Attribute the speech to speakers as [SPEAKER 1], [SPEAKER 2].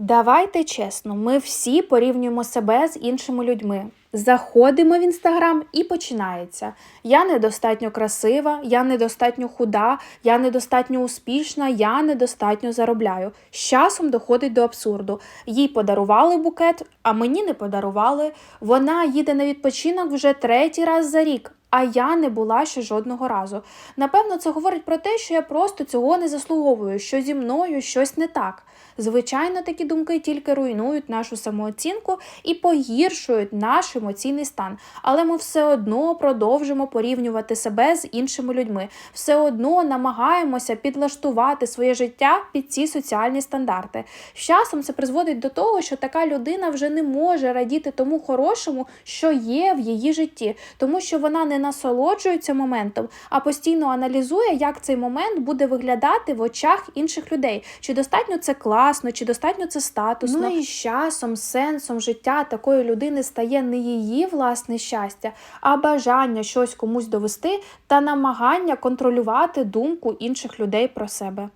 [SPEAKER 1] Давайте чесно, ми всі порівнюємо себе з іншими людьми. Заходимо в інстаграм і починається. Я недостатньо красива, я недостатньо худа, я недостатньо успішна, я недостатньо заробляю. З часом доходить до абсурду. Їй подарували букет, а мені не подарували. Вона їде на відпочинок вже третій раз за рік. А я не була ще жодного разу. Напевно, це говорить про те, що я просто цього не заслуговую, що зі мною щось не так. Звичайно, такі думки тільки руйнують нашу самооцінку і погіршують наш емоційний стан. Але ми все одно продовжимо порівнювати себе з іншими людьми, все одно намагаємося підлаштувати своє життя під ці соціальні стандарти. З часом це призводить до того, що така людина вже не може радіти тому хорошому, що є в її житті, тому що вона не насолоджується моментом, а постійно аналізує, як цей момент буде виглядати в очах інших людей. Чи достатньо це класно, чи достатньо це статусно. Ну і з часом сенсом життя такої людини стає не її власне щастя, а бажання щось комусь довести та намагання контролювати думку інших людей про себе.